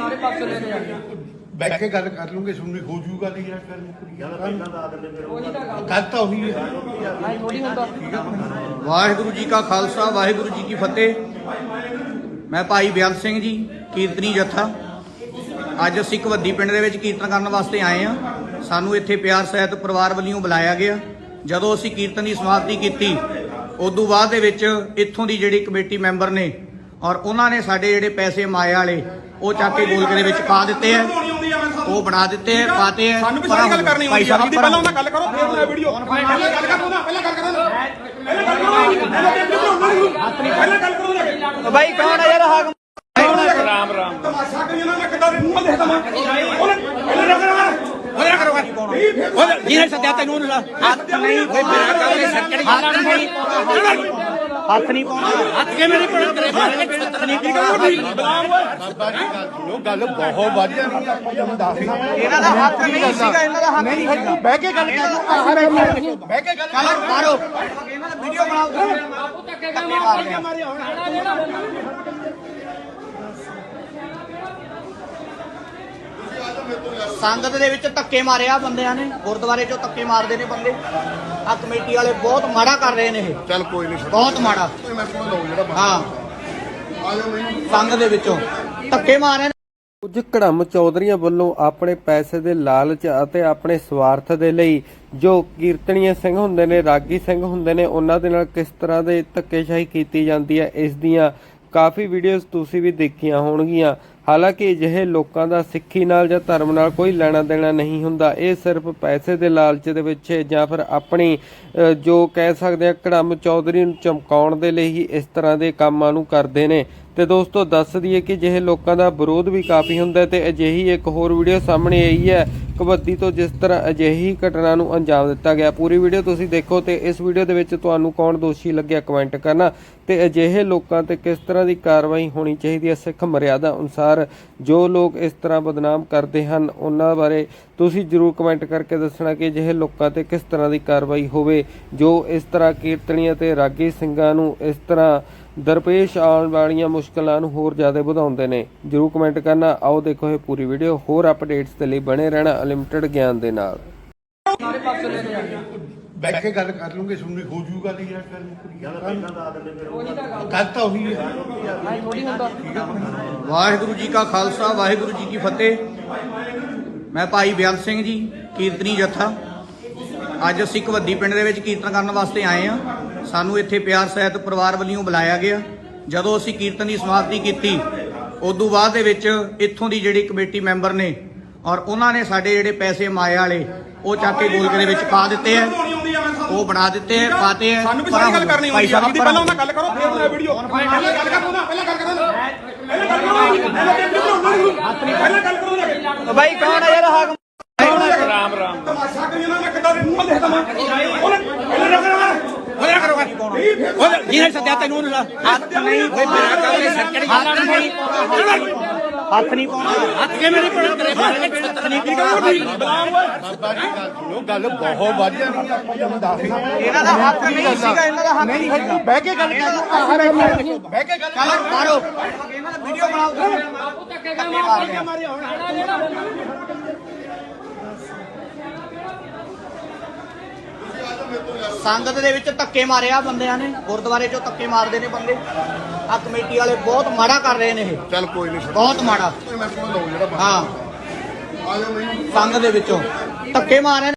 ਸਾਰੇ ਪਾਸੇ ਲੈ ਕੇ ਆਏ ਬੈਠ ਕੇ ਗੱਲ ਕਰ ਲੂੰਗੇ ਸੁਣਨੀ ਹੋ ਜੂਗਾ ਨਹੀਂ ਯਾਰ ਗੱਲ ਉਹੀ ਤਾਂ ਗੱਲ। ਗੱਲ ਤਾਂ ਉਹੀ ਹੈ। ਐ ਥੋੜੀ ਹੁੰਦਾ ਵਾਹਿਗੁਰੂ ਜੀ ਕਾ ਖਾਲਸਾ ਵਾਹਿਗੁਰੂ ਜੀ ਕੀ ਫਤਿਹ। ਮੈਂ ਭਾਈ ਬਿਆਨ ਸਿੰਘ ਜੀ ਕੀਰਤਨੀ ਜਥਾ। ਅੱਜ ਅਸੀਂ ਕਵੱਦੀ ਪਿੰਡ ਦੇ ਵਿੱਚ ਕੀਰਤਨ ਕਰਨ ਵਾਸਤੇ ਆਏ ਆ ਸਾਨੂੰ ਇੱਥੇ ਪਿਆਰ ਸਹਿਤ ਪਰਿਵਾਰ ਵੱਲੋਂ ਬੁਲਾਇਆ ਗਿਆ। ਜਦੋਂ ਅਸੀਂ ਕੀਰਤਨ ਦੀ ਸਮਾਪਤੀ ਕੀਤੀ ਉਦੋਂ ਬਾਅਦ ਦੇ ਵਿੱਚ ਇੱਥੋਂ ਦੀ ਜਿਹੜੀ ਕਮੇਟੀ ਮੈਂਬਰ ਨੇ ਔਰ ਉਹਨਾਂ ਨੇ ਸਾਡੇ ਜਿਹੜੇ ਪੈਸੇ ਮਾਇਆ ਵਾਲੇ ਉਹ ਚੱਕ ਕੇ ਗੋਲਕ ਦੇ ਵਿੱਚ ਪਾ ਦਿੱਤੇ ਆ। ਉਹ ਬਣਾ ਦਿੱਤੇ ਆ ਪਾਤੇ ਆ। ਸਾਨੂੰ ਵੀ ਸਾਰੀ ਗੱਲ ਕਰਨੀ ਹੁੰਦੀ ਆ। ਪਹਿਲਾਂ ਉਹਨਾਂ ਗੱਲ ਕਰੋ ਫਿਰ ਬਣਾਓ ਵੀਡੀਓ ਪਹਿਲਾਂ ਗੱਲ ਕਰੋ ਨਾ ਪਹਿਲਾਂ ਗੱਲ ਕਰੋ ਨਾ ਪਹਿਲਾਂ ਗੱਲ ਕਰੋ ਨਾ। ਪਹਿਲਾਂ ਗੱਲ ਕਰੋ ਨਾ ਭਾਈ ਕੌਣ ਆ ਯਾਰ ਹਾਕਮ ਰਾਮ ਰਾਮ ਤਮਾਸ਼ਾ ਕਰੀ ਉਹਨਾਂ ਨੇ ਕਿੱਦਾਂ ਦੇ ਮੂੰਹ ਦੇਖਦਾ ਮੈਂ ਉਹਨੇ ਪਹਿਲਾਂ ਕਰੋ ਹੋਇਆ ਕਰੋਗਾ ਹੋਇਆ ਜਿਹਨੇ ਸੱਦਿਆ ਤੈਨੂੰ ਉਹਨੂੰ ਹੱਥ ਨਹੀਂ ਕੋਈ ਮੇਰਾ ਕੰਮ ਨਹੀਂ ਹੱਥ ਨਹੀਂ। ਹੱਥ ਨਹੀਂ ਪਾਉਣਾ। ਹੱਥ ਕਿਵੇਂ ਨਹੀਂ ਪਾਉਣਾ? ਤੇਰੇ ਹੱਥ ਨਹੀਂ ਪਾਉਣਾ। ਬਾਬਾ ਜੀ ਗੱਲ ਸੁਣੋ ਗੱਲ ਬਹੁਤ ਵੱਧ ਜਾਣੀ ਆ, ਆਪਾਂ ਤੁਹਾਨੂੰ ਦੱਸ ਦਿੰਦੇ ਇਹਨਾਂ ਦਾ ਹੱਥ ਨਹੀਂ ਸੀਗਾ ਇਹਨਾਂ ਦਾ ਹੱਥ ਨਹੀਂ ਸੀਗਾ। ਬਹਿ ਕੇ ਗੱਲ ਕਰ ਲਓ ਬਹਿ ਕੇ ਗੱਲ ਮਾਰੋ। ਇਹਨਾਂ ਦਾ ਵੀਡੀਓ ਬਣਾਓ। ਬਾਪੂ ਧੱਕੇ ਕਾ ਮਾਰ ਸੰਗਤ ਦੇ ਵਿੱਚ ਧੱਕੇ ਮਾਰਿਆ ਬੰਦਿਆਂ ਨੇ ਗੁਰਦੁਆਰੇ ਚੋਂ ਧੱਕੇ ਮਾਰਦੇ ਨੇ ਬੰਦੇ। ਆ ਕਮੇਟੀ ਵਾਲੇ ਬਹੁਤ ਮਾੜਾ ਕਰ ਰਹੇ ਨੇ ਇਹ। ਚੱਲ ਕੋਈ ਨਹੀਂ ਬਹੁਤ ਮਾੜਾ। ਮੈਂ ਕੋਲ ਲਓ ਜਿਹੜਾ ਹਾਂ। ਸੰਗਤ ਦੇ ਵਿੱਚੋਂ ਧੱਕੇ ਮਾਰੇ ਨੇ। ਕੁਝ ਕੜਮ ਚੌਧਰੀਆਂ ਵੱਲੋਂ ਆਪਣੇ ਪੈਸੇ ਦੇ ਲਾਲਚ ਅਤੇ ਆਪਣੇ ਸਵਾਰਥ ਦੇ ਲਈ ਜੋ ਕੀਰਤਨੀਏ ਸਿੰਘ ਹੁੰਦੇ ਨੇ ਰਾਗੀ ਸਿੰਘ ਹੁੰਦੇ ਨੇ ਉਹਨਾਂ ਦੇ ਨਾਲ ਕਿਸ ਤਰ੍ਹਾਂ ਦੇ ਧੱਕੇਸ਼ਾਹੀ ਕੀਤੀ ਜਾਂਦੀ ਹੈ ਇਸ ਦੀਆਂ ਕਾਫੀ ਵੀਡੀਓਜ਼ ਤੁਸੀਂ ਵੀ ਦੇਖੀਆਂ ਹੋਣਗੀਆਂ। ਹਾਲਾਂਕਿ ਅਜਿਹੇ ਲੋਕਾਂ ਦਾ ਸਿੱਖੀ ਨਾਲ ਜਾਂ ਧਰਮ ਨਾਲ ਕੋਈ ਲੈਣਾ ਦੇਣਾ ਨਹੀਂ ਹੁੰਦਾ। ਇਹ ਸਿਰਫ ਪੈਸੇ ਦੇ ਲਾਲਚ ਦੇ ਵਿੱਚ ਜਾਂ ਫਿਰ ਆਪਣੀ ਜੋ ਕਹਿ ਸਕਦੇ ਆ ਕੜਮ ਚੌਧਰੀ ਨੂੰ ਚਮਕਾਉਣ ਦੇ ਲਈ ਹੀ ਇਸ ਤਰ੍ਹਾਂ ਦੇ ਕੰਮਾਂ ਨੂੰ ਕਰਦੇ ਨੇ। ਤੇ ਦੋਸਤੋ, ਦੱਸ ਦਈਏ ਕਿ ਜਿਹੇ ਲੋਕਾਂ ਦਾ ਵਿਰੋਧ ਵੀ ਕਾਫੀ ਹੁੰਦਾ ਹੈ ਤੇ ਅਜਿਹੀ ਇੱਕ ਹੋਰ ਵੀਡੀਓ ਸਾਹਮਣੇ ਆਈ ਹੈ। ਕਬੱਡੀ ਤੋਂ ਜਿਸ ਤਰ੍ਹਾਂ ਅਜਿਹੀ ਘਟਨਾ ਨੂੰ ਅੰਜਾਮ ਦਿੱਤਾ ਗਿਆ। ਪੂਰੀ ਵੀਡੀਓ ਤੁਸੀਂ ਦੇਖੋ ਤੇ ਇਸ ਵੀਡੀਓ ਦੇ ਵਿੱਚ ਤੁਹਾਨੂੰ ਕੌਣ ਦੋਸ਼ੀ ਲੱਗਿਆ ਕਮੈਂਟ ਕਰਨਾ ਤੇ ਅਜਿਹੇ ਲੋਕਾਂ ਤੇ ਕਿਸ ਤਰ੍ਹਾਂ ਦੀ ਕਾਰਵਾਈ ਹੋਣੀ ਚਾਹੀਦੀ ਹੈ ਸਿੱਖ ਮਰਿਆਦਾ ਅਨੁਸਾਰ ਜੋ ਲੋਕ ਇਸ ਤਰ੍ਹਾਂ ਬਦਨਾਮ ਕਰਦੇ ਹਨ, ਉਹਨਾਂ ਬਾਰੇ ਤੁਸੀਂ ਜਰੂਰ ਕਮੈਂਟ ਕਰਕੇ ਦੱਸਣਾ ਕਿ ਅਜਿਹੇ ਲੋਕਾਂ ਤੇ ਕਿਸ ਤਰ੍ਹਾਂ ਦੀ ਕਾਰਵਾਈ ਹੋਵੇ, ਜੋ ਇਸ ਤਰ੍ਹਾਂ ਕੀਰਤਨੀਆਂ ਤੇ ਰਾਗੀ ਸਿੰਘਾਂ ਨੂੰ ਇਸ ਤਰ੍ਹਾਂ ਦਰਪੇਸ਼ ਆਉਣ ਵਾਲੀਆਂ ਮੁਸ਼ਕਲਾਂ ਨੂੰ ਹੋਰ ਜ਼ਿਆਦਾ ਵਧਾਉਂਦੇ ਨੇ। ਜਰੂਰ ਕਮੈਂਟ ਕਰਨਾ। ਆਓ ਦੇਖੋ ਇਹ ਪੂਰੀ ਵੀਡੀਓ ਹੋਰ ਅਪਡੇਟਸ ਦੇ ਲਈ ਬਣੇ ਰਹਿਣਾ ਅਨਲਿਮਟਿਡ ਗਿਆਨ ਦੇ ਨਾਲ। ਸਾਰੇ ਪਾਸੇ ਲੈ ਕੇ ਆਏ ਬੈਠ ਕੇ ਗੱਲ ਕਰ ਲੂੰਗੇ ਸੁਣਨੀ ਹੋ ਜੂਗਾ ਨਹੀਂ ਯਾਰ ਗੱਲ ਉਹੀ ਤਾਂ ਗੱਲ। ਗੱਲ ਤਾਂ ਉਹੀ ਹੈ। ਐ ਥੋੜੀ ਹੁੰਦਾ। ਵਾਹਿਗੁਰੂ ਜੀ ਕਾ ਖਾਲਸਾ ਵਾਹਿਗੁਰੂ ਜੀ ਕੀ ਫਤਿਹ। ਮੈਂ ਭਾਈ ਬਿਆਨ ਸਿੰਘ ਜੀ ਕੀਰਤਨੀ ਜਥਾ। ਅੱਜ ਅਸੀਂ ਕਵੱਦੀ ਪਿੰਡ ਦੇ ਵਿੱਚ ਕੀਰਤਨ ਕਰਨ ਵਾਸਤੇ ਆਏ ਆ ਸਾਨੂੰ ਇੱਥੇ ਪਿਆਰ ਸਹਿਤ ਪਰਿਵਾਰ ਵੱਲੋਂ ਬੁਲਾਇਆ ਗਿਆ। ਜਦੋਂ ਅਸੀਂ ਕੀਰਤਨ ਦੀ ਸਮਾਪਤੀ ਕੀਤੀ ਉਦੋਂ ਬਾਅਦ ਦੇ ਵਿੱਚ ਇੱਥੋਂ ਦੀ ਜਿਹੜੀ ਕਮੇਟੀ ਮੈਂਬਰ ਨੇ ਔਰ ਉਹਨਾਂ ਨੇ ਸਾਡੇ ਜਿਹੜੇ ਪੈਸੇ ਮਾਇਆ ਵਾਲੇ ਉਹ ਚੱਕ ਕੇ ਗੋਲਕ ਦੇ ਵਿੱਚ ਪਾ ਦਿੱਤੇ ਆ। ਉਹ ਬਣਾ ਦਿੱਤੇ ਆ ਪਾਤੇ ਆ। ਸਾਨੂੰ ਵੀ ਸਾਰੀ ਗੱਲ ਕਰਨੀ ਹੁੰਦੀ ਆ। ਪਹਿਲਾਂ ਉਹਨਾਂ ਗੱਲ ਕਰੋ ਫਿਰ ਬਣਾਓ ਵੀਡੀਓ ਪਹਿਲਾਂ ਗੱਲ ਕਰੋ ਨਾ ਪਹਿਲਾਂ ਗੱਲ ਕਰੋ ਨਾ ਪਹਿਲਾਂ ਗੱਲ ਕਰੋ ਨਾ ਭਾਈ ਕੌਣ ਆ ਯਾਰ ਹਾਕਮ? ਰਾਮ ਰਾਮ ਤਮਾਸ਼ਾ ਕਰੀ ਉਹਨਾਂ ਨੇ ਕਿੱਦਾਂ ਦੇ ਮੂੰਹ ਦੇਖਦਾ ਮੈਂ। ਉਹਨੇ ਹੋਇਆ ਜਿਹਨੇ ਸੱਦਿਆ ਤੈਨੂੰ ਉਹਨੂੰ ਹੱਥ ਨਹੀਂ ਕੋਈ ਮੇਰਾ ਕੰਮ ਨਹੀਂ ਸੱਕੜ ਹੱਥ ਨਹੀਂ ਹੱਥ ਨਹੀਂ ਪਾਉਣਾ। ਹੱਥ ਕਿਵੇਂ ਨਹੀਂ ਪਾਉਣਾ? ਤੇਰੇ ਹੱਥ ਨਹੀਂ ਪਾਉਣਾ ਬਾਬਾ ਜੀ ਗੱਲ ਸੁਣੋ ਗੱਲ ਬਹੁਤ ਵੱਧ ਜਾਣੀ ਆ, ਆਪਾਂ ਤੁਹਾਨੂੰ ਦੱਸ ਦਿੰਦੇ ਇਹਨਾਂ ਦਾ ਹੱਥ ਨਹੀਂ ਸੀਗਾ ਇਹਨਾਂ ਦਾ ਹੱਥ ਨਹੀਂ ਸੀਗਾ ਬਹਿ ਕੇ ਗੱਲ ਕਰ ਬਹਿ ਕੇ ਗੱਲ ਚਲੋ ਮਾਰੋ। ਇਹਨਾਂ ਦਾ ਵੀਡੀਓ ਬਣਾਓ ਬਾਪੂ ਧੱਕੇ ਕਾ ਮਾਰ। ਸੰਗਤ ਦੇ ਵਿੱਚ ਧੱਕੇ ਮਾਰਿਆ ਬੰਦਿਆਂ ਨੇ ਗੁਰਦੁਆਰੇ ਚੋਂ ਧੱਕੇ ਮਾਰਦੇ ਨੇ ਬੰਦੇ। ਆ ਕਮੇਟੀ ਵਾਲੇ ਬਹੁਤ ਮਾੜਾ ਕਰ ਰਹੇ ਨੇ ਇਹ। ਚੱਲ ਕੋਈ ਨਹੀਂ ਬਹੁਤ ਮਾੜਾ। ਮੈਂ ਕੋਲ ਲਓ ਜਿਹੜਾ ਹਾਂ। ਸੰਗਤ ਦੇ ਵਿੱਚੋਂ। ਧੱਕੇ ਮਾਰੇ ਨੇ